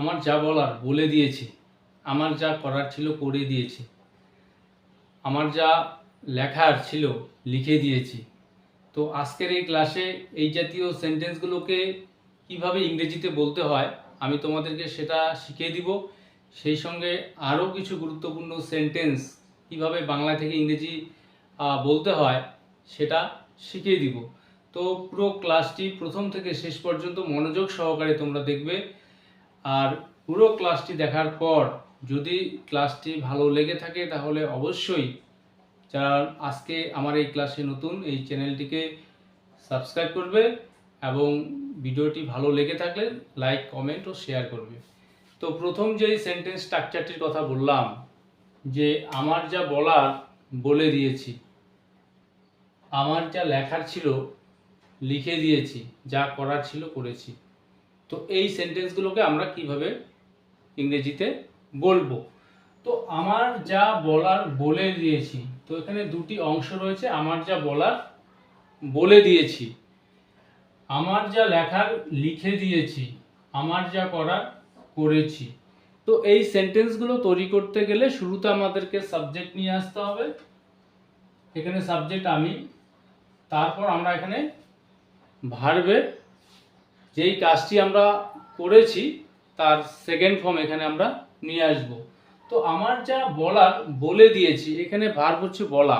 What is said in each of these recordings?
আমার যা বলার বলে দিয়েছি। আমার যা করার ছিল করে দিয়েছি। আমার যা লেখার ছিল লিখে দিয়েছি। তো আজকের এই ক্লাসে এই জাতীয় সেন্টেন্সগুলোকে কীভাবে ইংরেজিতে বলতে হয়, আমি তোমাদেরকে সেটা শিখিয়ে দিব। সেই সঙ্গে আরও কিছু গুরুত্বপূর্ণ সেন্টেন্স কীভাবে বাংলা থেকে ইংরেজি বলতে হয়, সেটা শিখিয়ে দিব। তো পুরো ক্লাসটি প্রথম থেকে শেষ পর্যন্ত মনোযোগ সহকারে তোমরা দেখবে। আর পুরো ক্লাসটি দেখার পর যদি ক্লাসটি ভালো লেগে থাকে তাহলে অবশ্যই যারা আজকে আমার এই ক্লাসে নতুন, এই চ্যানেলটিকে সাবস্ক্রাইব করবে এবং ভিডিওটি ভালো লেগে থাকলে লাইক, কমেন্ট ও শেয়ার করবে। তো প্রথম যেই সেন্টেন্স স্ট্রাকচারটির কথা বললাম, যে আমার যা বলার বলে দিয়েছি, আমার যা লেখার ছিল লিখে দিয়েছি, যা করার ছিল করেছি। তো এই সেন্টেন্সগুলোকে আমরা কীভাবে ইংরেজিতে বলব? তো আমার যা বলার বলে দিয়েছি, তো এখানে দুটি অংশ রয়েছে, আমার যা বলার বলে দিয়েছি। আমার যা লেখার লিখে দিয়েছি, আমার যা করার করেছি। তো এই সেন্টেন্সগুলো তৈরি করতে গেলে শুরুতে আমাদেরকে সাবজেক্ট নিয়ে আসতে হবে। এখানে সাবজেক্ট আমি, তারপর আমরা এখানে ভার্বের যেই কাজটি আমরা করেছি, তার সেকেন্ড ফর্ম এখানে আমরা নিয়ে আসব। তো আমার যা বলার, বলে দিয়েছি, এখানে ভার্ব হচ্ছে বলা।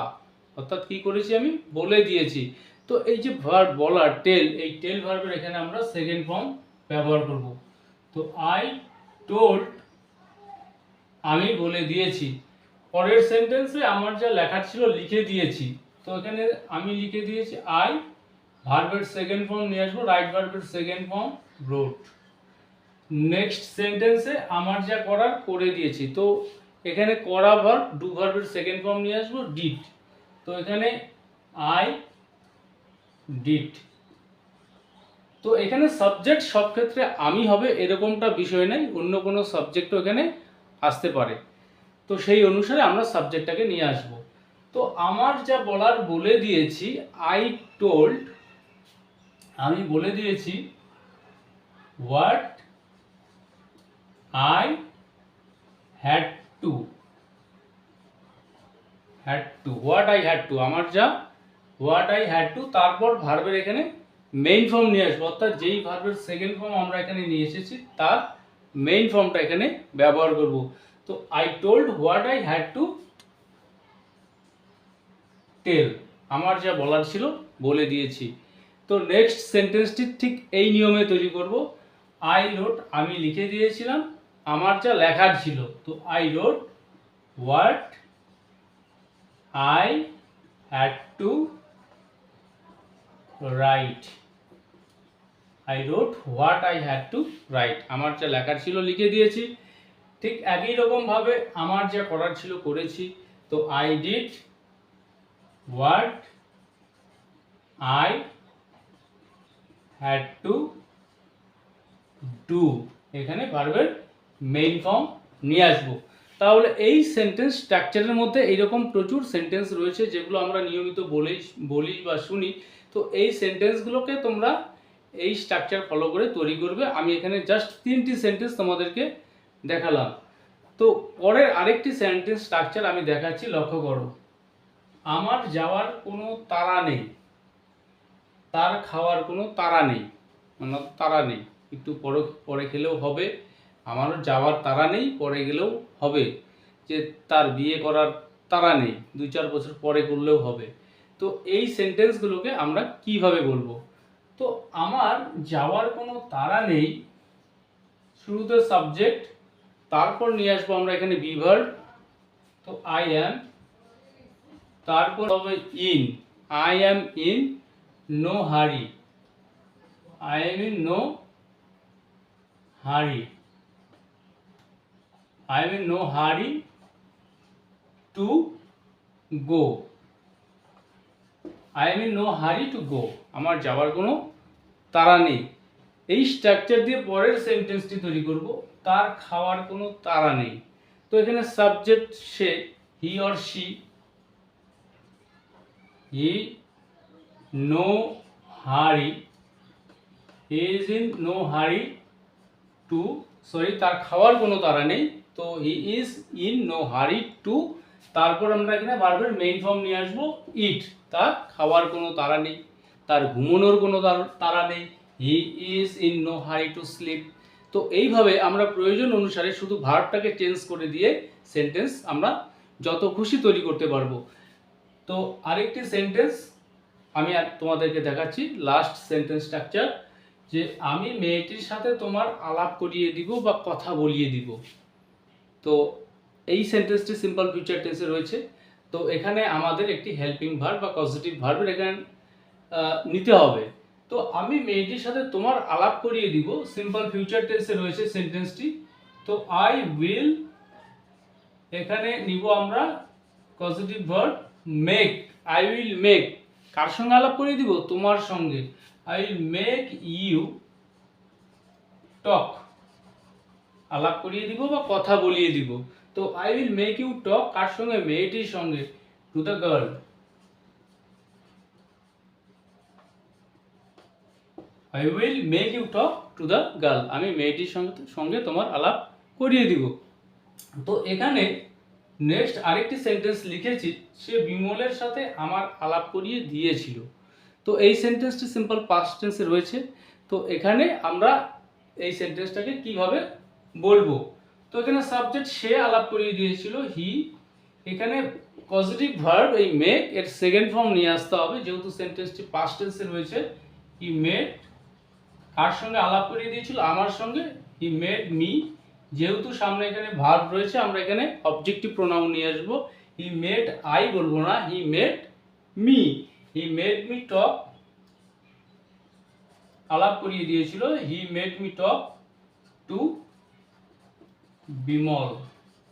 অর্থাৎ কি করেছি আমি? বলে দিয়েছি। তো এই যে ভার্ব বলার টেল এই টেল ভার্বের এখানে আমরা সেকেন্ড ফর্ম ব্যবহার করব। তো আই টোল্ড আমি বলে দিয়েছি। পরের সেন্টেন্সে আমার যা লেখার ছিল, লিখে দিয়েছি। তো এখানে আমি লিখে দিয়েছি আই ভার্বের সেকেন্ড ফর্ম নিয়ে আসব রাইট ভার্বের সেকেন্ড ফর্ম রোড নেক্সট সেন্টেন্সে আমার যা করার করে দিয়েছি। তো এখানে করা ভার্ব ডু ভার্বের সেকেন্ড ফর্ম নিয়ে আসব ডিড তো এখানে আই ডিড তো এখানে সাবজেক্ট সব ক্ষেত্রে আমি হবে এরকমটা বিষয় নেই, অন্য কোনো সাবজেক্টও এখানে আসতে পারে। তো সেই অনুসারে আমরা সাবজেক্টটাকে নিয়ে আসব। তো আমার যা বলার বলে দিয়েছি আই টোল্ড আমি বলে দিয়েছি what I had to had to what I had to আমার যা হোয়াট আই হ্যাড টু তারপর ভার্বের এখানে মেইন ফর্ম নিয়ে আসব, অর্থাৎ যেই ভার্বের সেকেন্ড ফর্ম আমরা এখানে নিয়ে এসেছি, তার মেইন ফর্মটা এখানে ব্যবহার করব। তো I told what I had to tell আমার যা বলার ছিল বলে দিয়েছি। তো নেক্সট সেন্টেন্সটি ঠিক এই নিয়মে তৈরি করব। আই রোট আমি লিখে দিয়েছিলাম, আমার যা লেখার ছিল। তো I wrote what I had to write I wrote what I had to write আমার যা লেখার ছিল লিখে দিয়েছি। ঠিক একই রকমভাবে আমার যা করার ছিল করেছি। তো I did what I had to do এখানে ভার্বের মেইন ফর্ম নিয়ে আসব। তাহলে এই সেন্টেন্স স্ট্রাকচারের মধ্যে এইরকম প্রচুর সেন্টেন্স রয়েছে যেগুলো আমরা নিয়মিত বলেই, বলি বা শুনি। তো এই সেন্টেন্সগুলোকে তোমরা এই স্ট্রাকচার ফলো করে তৈরি করবে। আমি এখানে জাস্ট তিনটি সেন্টেন্স তোমাদেরকে দেখালাম। তো পরের আরেকটি সেন্টেন্স স্ট্রাকচার আমি দেখাচ্ছি, লক্ষ্য করো। আমার যাওয়ার কোনো তাড়া নেই। তার খাওয়ার কোনো তাড়া নেই। মানে তারা নেই। একটু পরে পরে খেলেও হবে। আমারও যাওয়ার তারা নেই, পরে গেলেও হবে। যে তার বিয়ে করার তারা নেই, দুই চার বছর পরে করলেও হবে। তো এই সেন্টেন্সগুলোকে আমরা কীভাবে বলব? তো আমার যাওয়ার কোনো তাড়া নেই। শুরুতে সাবজেক্ট, তারপর নিয়ে আসব আমরা এখানে বিভার তো আই অ্যাম তারপর হবে in I am in no hurry I am in no hurry I am in no hurry to go I am in no hurry to go আমার যাওয়ার কোনো তাড়া নেই। এই স্ট্রাকচার দিয়ে পরের সেন্টেন্সটি তৈরি করব। তার খাওয়ার কোনো তাড়া নেই। তো এখানে subject say he or she he no hurry he is in no hurry to sorry তার খাওয়ার কোনো তারা নেই। তো he is in no hurry to তারপর আমরা এখানে ভার্বের মেইন ফর্ম নিয়ে আসব ইট তার খাওয়ার কোনো তারা নেই, তার ঘুমানোর কোনো তারা নেই। He is in no hurry to sleep তো এইভাবে আমরা প্রয়োজন অনুসারে শুধু ভার্বটাকে চেঞ্জ করে দিয়ে সেন্টেন্স আমরা যত খুশি তৈরি করতে পারব। তো আরেকটি সেন্টেন্স আমি আর তোমাদেরকে দেখাচ্ছি লাস্ট সেন্টেন্স স্ট্রাকচার যে আমি মেয়েটির সাথে তোমার আলাপ করিয়ে দিব বা কথা বলিয়ে দিব। তো এই সেন্টেন্সটি সিম্পল ফিউচার টেন্সে রয়েছে। তো এখানে আমাদের একটি হেল্পিং ভার্ব বা পজিটিভ ভার্বের এখানে নিতে হবে। তো আমি মেয়েটির সাথে তোমার আলাপ করিয়ে দিব সিম্পল ফিউচার টেন্সে রয়েছে সেন্টেন্সটি তো আই উইল এখানে নিব আমরা positive verb make I will make কার সঙ্গে আলাপ করিয়ে দিব? তোমার সঙ্গে। I will make you talk আলাপ করিয়ে দিব বা কথা বলিয়ে দিব? তো I will make you talk কার সঙ্গে? মেয়েটির সঙ্গে। To the girl I will make you talk to the girl আমি মেয়েটির সঙ্গে সঙ্গে তোমার আলাপ করিয়ে দিব। তো এখানে নেক্সট আরেকটি সেন্টেন্স লিখেছি, সে বিমলের সাথে আমার আলাপ করিয়ে দিয়েছিল। তো এই সেন্টেন্সটি সিম্পল পাস্ট টেন্সে রয়েছে। তো এখানে আমরা এই সেন্টেন্সটাকে কীভাবে বলব? তো এখানে সাবজেক্ট সে আলাপ করিয়ে দিয়েছিল হি এখানে পজিটিভ ভার্ব এই মেক এর সেকেন্ড ফর্ম নিয়ে আসতে হবে, যেহেতু সেন্টেন্সটি পাস্ট টেন্সে রয়েছে হি মেড কার সঙ্গে আলাপ করিয়ে দিয়েছিল? আমার সঙ্গে হি মেড মি যেহেতু সামনে এখানে ভার্ব রয়েছে, আমরা এখানে অবজেক্টিভ প্রোনাউন নিয়ে আসব। হি মেড আই বলব না he made me he made me talk আলাপ করিয়ে দিয়েছিল। He made me talk to Bimal.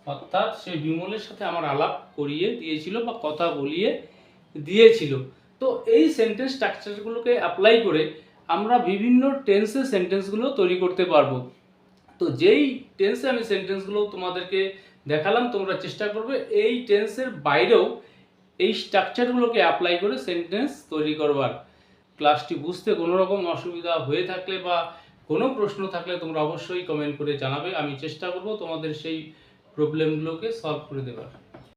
অর্থাৎ সে বিমলের সাথে আমার আলাপ করিয়ে দিয়েছিল বা কথা বলিয়ে দিয়েছিল। তো এই সেন্টেন্স স্ট্রাকচারগুলোকে অ্যাপ্লাই করে আমরা বিভিন্ন টেন্সের সেন্টেন্সগুলো তৈরি করতে পারব। তো যেই টেন্সে আমি সেন্টেন্সগুলো তোমাদেরকে দেখালাম, তোমরা চেষ্টা করবে এই টেন্সের বাইরেও এই স্ট্রাকচারগুলোকে অ্যাপ্লাই করে সেন্টেন্স তৈরি করবার। ক্লাসটি বুঝতে কোনো রকম অসুবিধা হয়ে থাকলে বা কোনো প্রশ্ন থাকলে তোমরা অবশ্যই কমেন্ট করে জানাবে। আমি চেষ্টা করব তোমাদের সেই প্রবলেমগুলোকে সলভ করে দেওয়ার